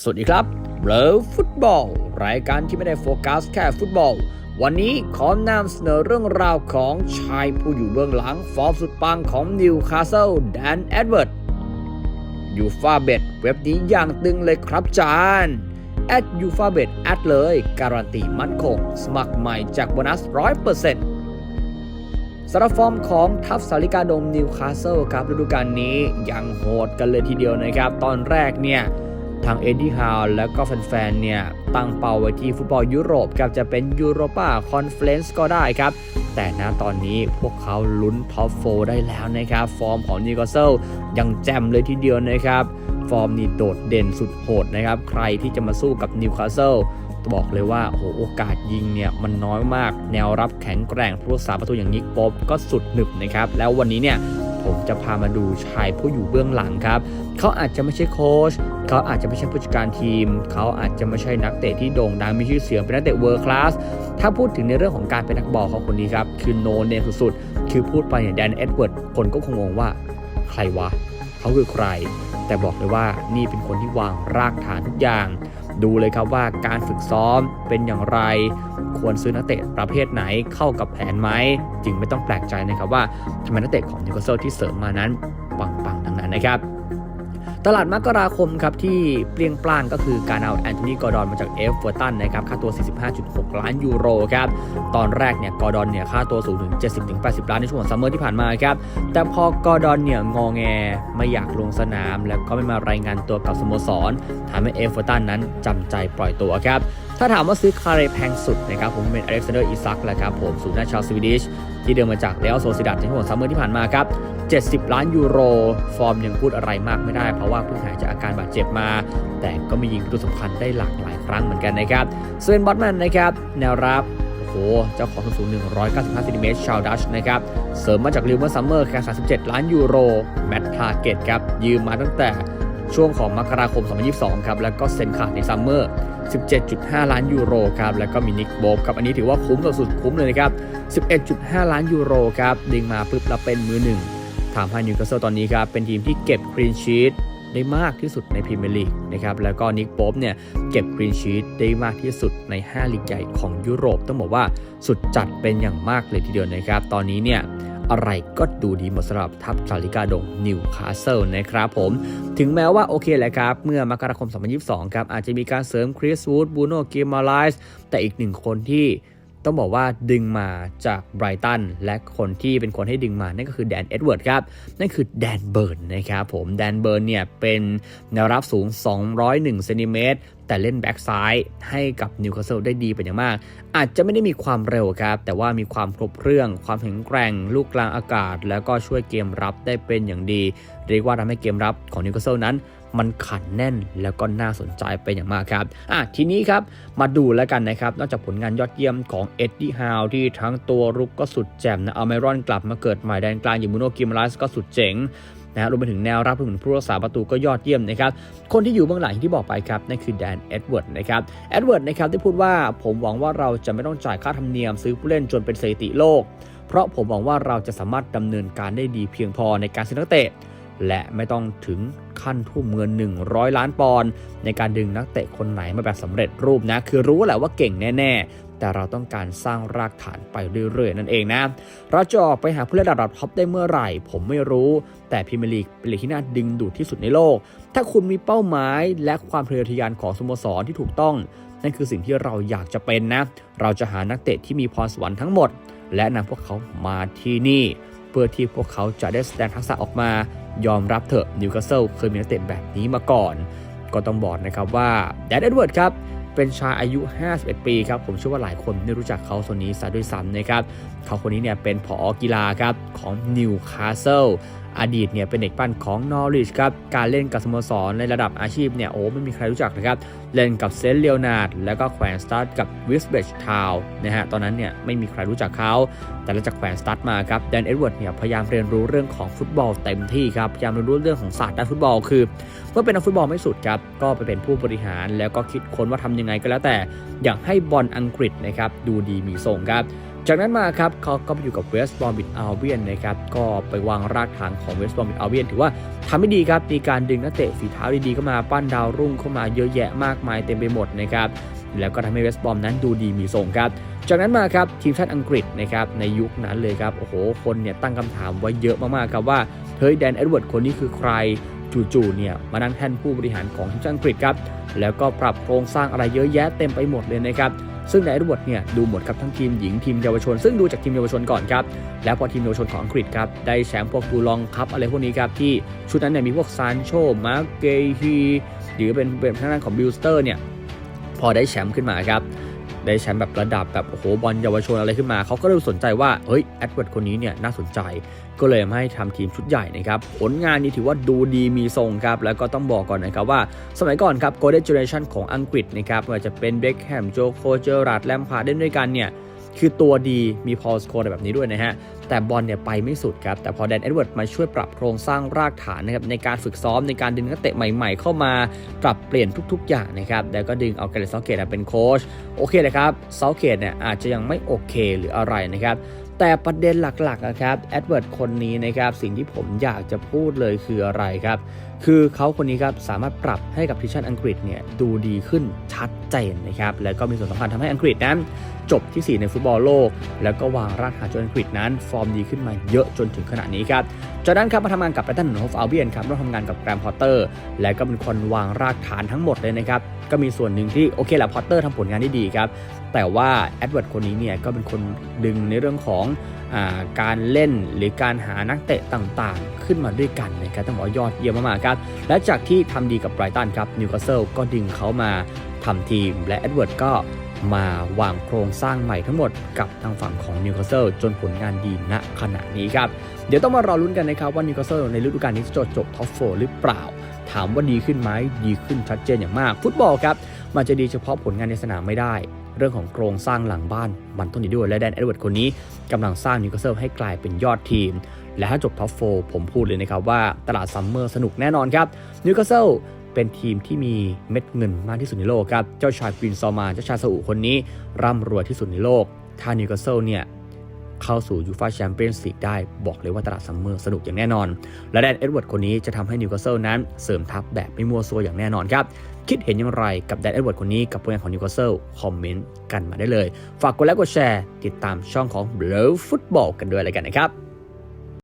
สวัสดีครับเลฟุตบอล รายการที่ไม่ได้โฟกัสแค่ฟุตบอล วันนี้ขอนำเสนอเรื่องราวของชายผู้อยู่เบื้องหลังฟอร์มสุดปังของนิวคาสเซิลแดนเอ็ดเวิร์ดยูฟาเบตเว็บนี้อย่างตึงเลยครับจานแอดยูฟาเบตแอดเลย การันตีมั่นคง สมัครใหม่จากโบนัส 100%สำหรับฟอร์มของทัพสาริกาดงนิวคาสเซิลครับฤดูกาลนี้ยังโหดกันเลยทีเดียวนะครับ ตอนแรกเนี่ย ทางเอ็ดดี้ฮาวและก็แฟนๆเนี่ยตั้งเป้าไว้ที่ฟุตบอลยุโรปครับจะเป็นยูโรปาคอนเฟลนซ์ก็ได้ครับ แต่ณตอนนี้พวกเขาลุ้นท็อปโฟได้แล้วนะครับ ฟอร์มของนิวคาสเซิลยังแจ่มเลยทีเดียวนะครับฟอร์มนี่โดดเด่นสุดโหดนะครับ ใครที่จะมาสู้กับนิวคาสเซิลบอกเลยว่าโอ้โหโอกาสยิงเนี่ยมันน้อยมาก แนวรับแข็งแกร่งผู้รักษาประตูอย่างนิกป๊อบก็สุดหนึบนะครับ แล้ววันนี้เนี่ย ผมจะพามาดูชายผู้อยู่เบื้องหลังครับ เขาอาจจะไม่ใช่โค้ชเขาอาจจะไม่ใช่ผู้จัดการทีม เขาอาจจะไม่ใช่นักเตะที่โด่งดังมีชื่อเสียงเป็นนักเตะเวิร์คลาสถ้าพูดถึงในเรื่องของการเป็นนักบอลเของคนนี้ครับคือโนเนสุดๆคือพูดไปเนี่ยแดนเอ็ดเวิร์ดคนก็คงงงว่าใครวะ เขาคือใคร แต่บอกเลยว่านี่เป็นคนที่วางรากฐานทุกอย่าง ดูเลยครับว่าการฝึกซ้อมเป็นอย่างไร ควรซื้อนักเตะประเภทไหนเข้ากับแผนไหม จึงไม่ต้องแปลกใจนะครับว่าทำไมนักเตะของนิวคาสเซิลที่เสริมมานั้นปังๆทั้งนั้นนะครับ ตลาดมกราคมครับที่เปลี่ยงปล้างก็คือการเอาแอนโทนีกอร์ดอนมาจากเอฟเวอร์ตันนะครับค่าตัว 45.6 ล้านยูโรครับตอนแรกเนี่ยกอร์ดอนเนี่ยค่าตัวสูงถึง 70-80 ล้านในช่วงซัมเมอร์ที่ผ่านมาครับแต่พอกอร์ดอนเนี่ยงอแงไม่อยากลงสนาม แล้วก็ไม่มารายงานตัวกับสโมสรทำให้เอฟเวอร์ตันนั้นจำใจปล่อยตัวครับถ้าถามว่าซื้อคาเรแพงสุดนะครับผมเป็นอเล็กซานเดอร์อิซักแหละครับผมศูนย์หน้าชาวสวีดิชที่เดินมาจากเรอัลโซซิดัดในช่วงซัมเมอร์ที่ผ่านมาครับ 70 ล้านยูโร ฟอร์มยังพูดอะไรมากไม่ได้ เพราะว่าเพิ่งหายจากอาการบาดเจ็บมา แต่ก็มียิงประตูสำคัญได้หลากหลายครั้งเหมือนกันนะครับเซนบอตแมนนะครับแนวรับโอ้โหเจ้าของส้นสูง195ซนติเมตรชาวดัชนะครับ เสริมมาจากลิวเมอร์ซัมเมอร์แค่37 ล้านยูโร แมตทาเกตครับ ยืมมาตั้งแต่ช่วงของมกราคม 2022 ครับ แล้วก็เซ็นขาดในซัมเมอร์ 17.5 ล้านยูโรครับ แล้วก็มีนิกโบบครับ อันนี้ถือว่าคุ้มสุดคุ้มเลยนะครับ 11.5 ล้านยูโรครับ ดึงมาปุ๊บแล้วเป็นมือหนึ่ง ทำให้นิวคาสเซิลตอนนี้ครับเป็นทีมที่เก็บครีนชีตได้มากที่สุดในพรีเมียร์ลีกนะครับแล้วก็นิกโป๊บเนี่ยเก็บครีนชีตได้มากที่สุดใน 5 ลีกใหญ่ของยุโรป ต้องบอกว่าสุดจัดเป็นอย่างมากเลยทีเดียวนะครับ ตอนนี้เนี่ยอะไรก็ดูดีหมดสำหรับทัพซาลิกาดงนิวคาสเซิลนะครับผม ถึงแม้ว่าโอเคแหละครับ เมื่อมกราคม 2022 ครับ อาจจะมีการเสริมคริสวูดบูโนเกมาไลส์แต่อีกหนึ่งคนที่ ต้องบอกว่าดึงมาจากไบรตันและคนที่เป็นคนให้ดึงมา นั่นก็คือแดนเอ็ดเวิร์ดครับ นั่นคือแดนเบิร์นนะครับผม แดนเบิร์นเนี่ยเป็นแนวรับสูง 201เซนติเมตรแต่เล่นแบ็กซ้ายให้กับนิวคาสเซิลได้ดีเป็นอย่างมาก อาจจะไม่ได้มีความเร็วครับ แต่ว่ามีความครบเครื่อง ความแข็งแกร่ง ลูกกลางอากาศ แล้วก็ช่วยเกมรับได้เป็นอย่างดี เรียกว่าทำให้เกมรับของนิวคาสเซิลนั้น มันขันแน่นแล้วก็น่าสนใจเป็นอย่างมากครับอะทีนี้ครับมาดูแล้วกันนะครับ นอกจากผลงานยอดเยี่ยมของเอ็ดดี้ฮาวที่ทั้งตัวรุกก็สุดแจ่มนะเอาไมรอนกลับมาเกิดใหม่แดนกลางอย่างมูโนกิมไลส์ก็สุดเจ๋งนะฮะรวมไปถึงแนวรับรวมถึงผู้รักษาประตูก็ยอดเยี่ยมนะครับ คนที่อยู่เบื้องหลังอย่ที่บอกไปครับนั่นคือแดนเอ็ดเวิร์ดนะครับเอ็ดเวิร์ดนะครับที่พูดว่าผมหวังว่าเราจะไม่ต้องจ่ายค่าธรรมเนียมซื้อผู้เล่นจนเป็นสถิติโลก เพราะผมหวังว่าเราจะสามารถดำเนินการได้ดีเพียงพอในการซื้อนักเตะ และไม่ต้องถึง ขั้นทุ่มเงิน 100 ล้านปอนด์ในการดึงนักเตะคนไหนมาแบบสำเร็จรูปนะ คือรู้แหละว่าเก่งแน่ ๆ แต่เราต้องการสร้างรากฐานไปเรื่อย ๆ นั่นเองนะ เราจะออกไปหาผู้เล่นระดับท็อปได้เมื่อไหร่ ผมไม่รู้ แต่พรีเมียร์ลีกเป็นลีกที่น่าดึงดูดที่สุดในโลก ถ้าคุณมีเป้าหมายและความทะเยอทะยานของสโมสรที่ถูกต้อง นั่นคือสิ่งที่เราอยากจะเป็นนะ เราจะหานักเตะที่มีพรสวรรค์ทั้งหมด และนำพวกเขามาที่นี่ เพื่อที่พวกเขาจะได้แสดงทักษะออกมา ยอมรับเถอะนิวคาสเซิลเคยมีนักเตะแบบนี้มาก่อน ก็ต้องบอกนะครับว่าแดนเอ็ดเวิร์ดครับเป็นชายอายุ 51 ปีครับ ผมเชื่อว่าหลายคนไม่รู้จักเขาสนนี้ซะด้วยซ้ำนะครับ เขาคนนี้เนี่ยเป็นผอกีฬาครับของนิวคาสเซิล อดีตเนี่ยเป็นเด็กปั้นของนอริชครับ การเล่นกับสโมสรในระดับอาชีพเนี่ยโอ้ไม่มีใครรู้จักนะครับ เล่นกับเซนเลโอนาร์ดแล้วก็แขวนสตาร์ทกับวิสเบชทาวนะฮะตอนนั้นเนี่ยไม่มีใครรู้จักเขา แต่หลังจากแขวนสตาร์ทมาครับแดนเอ็ดเวิร์ดเนี่ยพยายามเรียนรู้เรื่องของฟุตบอลเต็มที่ครับพยายามเรียนรู้เรื่องของศาสตร์ด้านฟุตบอลคือเมื่อเป็นนักฟุตบอลไม่สุดครับก็ไปเป็นผู้บริหารแล้วก็คิดค้นว่าทำยังไงก็แล้วแต่ อยากให้บอลอังกฤษนะครับดูดีมีทรงครับ จากนั้นมาครับเขาก็ไปอยู่กับเวสต์บอมบิดอัลเบียนนะครับก็ไปวางรากฐานของเวสต์บอมบิดอัลเบียนถือว่าทำได้ดีครับมีการดึงนักเตะฝีเท้าดีๆเข้ามาปั้นดาวรุ่งเข้ามาเยอะแยะมากมายเต็มไปหมดนะครับแล้วก็ทำให้เวสต์บอมนั้นดูดีมีทรงครับ จากนั้นมาครับทีมชาติอังกฤษนะครับในยุคนั้นเลยครับโอ้โหคนเนี่ยตั้งคำถามไว้เยอะมากๆครับว่าเฮ้ยแดนเอ็ดเวิร์ดคนนี้คือใครจู่ๆเนี่ยมานั่งแทนผู้บริหารของทีมชาติอังกฤษครับแล้วก็ปรับโครงสร้างอะไรเยอะแยะเต็มไปหมดเลยนะครับ ซึ่งในเอ็ดเวิร์ดเนี่ยดูหมดครับทั้งทีมหญิงทีมเยาวชน ซึ่งดูจากทีมเยาวชนก่อนครับแล้วพอทีมเยาวชนของอังกฤษครับได้แชมป์พวกดูลองคัพอะไรพวกนี้ครับที่ชุดนั้นเนี่ยมีพวกซานโชมาร์เกฮีหรือเป็นเป็นทางด้านของบิลสเตอร์เนี่ยพอได้แชมป์ขึ้นมาครับ ได้แชมป์แบบระดับแบบโอ้โหบอลเยาวชนอะไรขึ้นมา เขาก็เริ่มสนใจว่าเฮ้ยแอดเวิร์ดคนนี้เนี่ยน่าสนใจ ก็เลยทำให้ทำทีมชุดใหญ่นะครับ ผลงานนี้ถือว่าดูดีมีทรงครับ แล้วก็ต้องบอกก่อนนะครับว่า สมัยก่อนครับ Golden Generation ของอังกฤษนะครับไม่ว่าจะเป็นเบคแฮมโจโคเจอร์รัตแลมพาร์ดเล่นด้วยกันเนี่ยคือตัวดีมีพอสโคแบบนี้ด้วยนะฮะ แต่บอลเนี่ยไปไม่สุดครับ แต่พอแดนเอ็ดเวิร์ดมาช่วยปรับโครงสร้างรากฐานนะครับในการฝึกซ้อมในการดึงนักเตะใหม่ๆ เข้ามาปรับเปลี่ยนทุกๆ อย่างนะครับ แล้วก็ดึงเอาเกเรตซอเกตเป็นโค้ชโอเคเลยครับเซอเกตเนี่ยอาจจะยังไม่โอเคหรืออะไรนะครับแต่ประเด็นหลักๆนะครับแอดเวิร์ดคนนี้นะครับสิ่งที่ผมอยากจะพูดเลยคืออะไรครับ คือเขาคนนี้ครับสามารถปรับให้กับทีมชาติอังกฤษเนี่ยดูดีขึ้นชัดเจนนะครับแล้วก็มีส่วนสำคัญทำให้อังกฤษนั้น จบที่ 4 ในฟุตบอลโลก แล้วก็วางรากฐานจนอังกฤษนั้น ฟอร์มดีขึ้นมาเยอะจนถึงขณะนี้ครับจากนั้นครับมาทำงานกับแบรตันโฮฟอัลเบียนครับร่วมทำงานกับแกรมพอตเตอร์ และก็เป็นคนวางรากฐานทั้งหมดเลยนะครับก็มีส่วนหนึ่งที่โอเคแหละพอตเตอร์ทำผลงานได้ดีครับแต่ว่าแอดเวิร์ดคนนี้เนี่ยก็เป็นคนดึงในเรื่องของ การเล่นหรือการหานักเตะต่างๆ ขึ้นมาด้วยกันนะครับต้องบอกยอดเยี่ยมมากๆครับ และจากที่ทำดีกับไบรตันครับนิวคาสเซิลก็ดึงเขามาทำทีม และแอดเวิร์ดก็มาวางโครงสร้างใหม่ทั้งหมดกับทางฝั่งของนิวคาสเซิลจนผลงานดีณขณะนี้ครับ เดี๋ยวต้องมารอลุ้นกันนะครับว่านิวคาสเซิลในฤดูกาลนี้จะจบท็อปโฟหรือเปล่า ถามว่าดีขึ้นไหมดีขึ้นชัดเจนอย่างมาก ฟุตบอลครับ มันจะดีเฉพาะผลงานในสนามไม่ได้ เรื่องของโครงสร้างหลังบ้านมันต้องดีด้วยและแดนเอ็ดเวิร์ดคนนี้ กำลังสร้างนิวคาสเซิลให้กลายเป็นยอดทีม และถ้าจบท็อปโฟผมพูดเลยนะครับว่าตลาดซัมเมอร์สนุกแน่นอนครับนิวคาสเซิลเป็นทีมที่มีเม็ดเงินมากที่สุดในโลกครับ เจ้าชายควีนซอมานเจ้าชายซาอุคนนี้ร่ำรวยที่สุดในโลก ถ้านิวคาสเซิลเนี่ย เข้าสู่ยูฟาแชมเปี้ยนส์ลีกได้บอกเลยว่าตลาดซัมเมอร์สนุกอย่างแน่นอน และแดนเอ็ดเวิร์ดคนนี้จะทำให้นิวคาสเซิลนั้นเสริมทัพแบบไม่มัวซัวอย่างแน่นอนครับ คิดเห็นอย่างไรกับแดนเอ็ดเวิร์ดคนนี้กับผลงานของนิวคาสเซิลคอมเมนต์กันมาได้เลย ฝากกดไลค์กดแชร์ ติดตามช่องของ blue Football กันด้วยอะไรกันนะครับ